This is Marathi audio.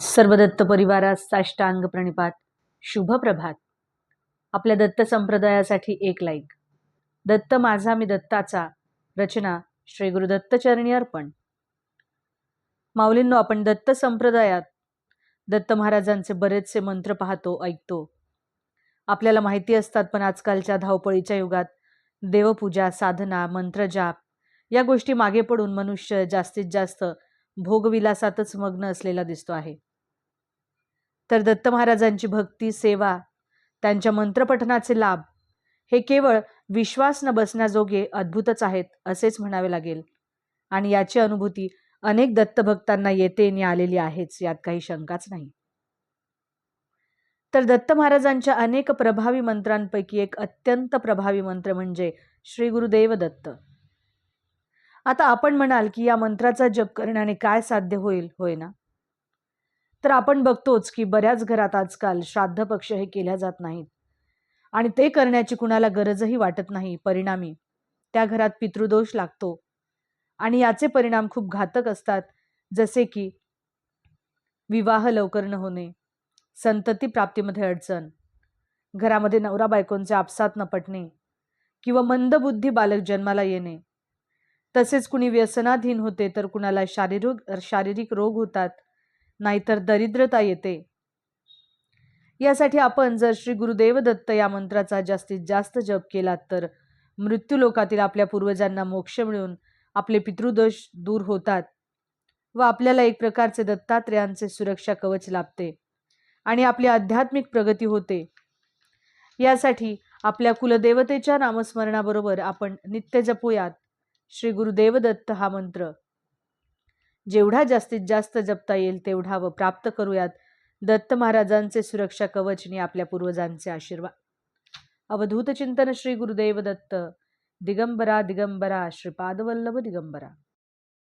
सर्व दत्त परिवारास साष्टांग प्रणिपात शुभ प्रभात. आपल्या दत्त संप्रदायासाठी एक लाईक दत्त माझा मी दत्ताचा. रचना श्री गुरुदत्त चरणी अर्पण. माऊलींनो आपण दत्त संप्रदायात दत्त महाराजांचे बरेचसे मंत्र पाहतो ऐकतो. आपल्याला माहिती असतात पण आजकालच्या धावपळीच्या युगात देवपूजा साधना मंत्रजाप या गोष्टी मागे पडून मनुष्य जास्तीत जास्त भोगविलासातच मग्न असलेला दिसतो आहे. तर दत्त महाराजांची भक्ती सेवा त्यांच्या मंत्रपठनाचे लाभ हे केवळ विश्वास न बसण्याजोगे अद्भुतच आहेत असेच म्हणावे लागेल. आणि याची अनुभूती अनेक दत्तभक्तांना येते आणि आलेली आहेच यात काही शंकाच नाही. तर दत्त महाराजांच्या अनेक प्रभावी मंत्रांपैकी एक अत्यंत प्रभावी मंत्र म्हणजे श्री गुरुदेव दत्त. आता आपण म्हणाल की या मंत्राचा जप करण्याने काय साध्य होईल होय ना? तर आपण बघतोच की बऱ्याच घरात आजकाल श्राद्ध पक्ष हे केल्या जात नाहीत. आणि ते करण्याची कुणाला गरजही वाटत नाही परिणामी. त्या घरात पितृदोष लागतो. आणि याचे परिणाम खूप घातक असतात जसे की विवाह लवकर न होणे संतती प्राप्तीमध्ये अडचण घरामध्ये नवरा बायकोंचे आपसात न पटणे किंवा मंदबुद्धी बालक जन्माला येणे. तसेच कुणी व्यसनाधीन होते तर कुणाला शारीरिक शारीरिक रोग होतात नाहीतर दरिद्रता येते. यासाठी आपण जर श्री गुरुदेव दत्त या मंत्राचा जास्तीत जास्त जप केला तर मृत्यू लोकातील आपल्या पूर्वजांना मोक्ष मिळून आपले पितृदोष दूर होतात व आपल्याला एक प्रकारचे दत्तात्रेयांचे सुरक्षा कवच लाभते आणि आपली आध्यात्मिक प्रगती होते. यासाठी आपल्या कुलदेवतेच्या नामस्मरणाबरोबर आपण नित्य जपूयात. श्री गुरुदेव दत्त हा मंत्र. जेवढा जास्तीत जास्त जपता येईल तेवढा व प्राप्त करूयात दत्त महाराजांचे सुरक्षा कवचनी आपल्या पूर्वजांचे आशीर्वाद. अवधूत चिंतन श्री गुरुदेव दत्त दिगंबरा दिगंबरा श्रीपादवल्लभ दिगंबरा.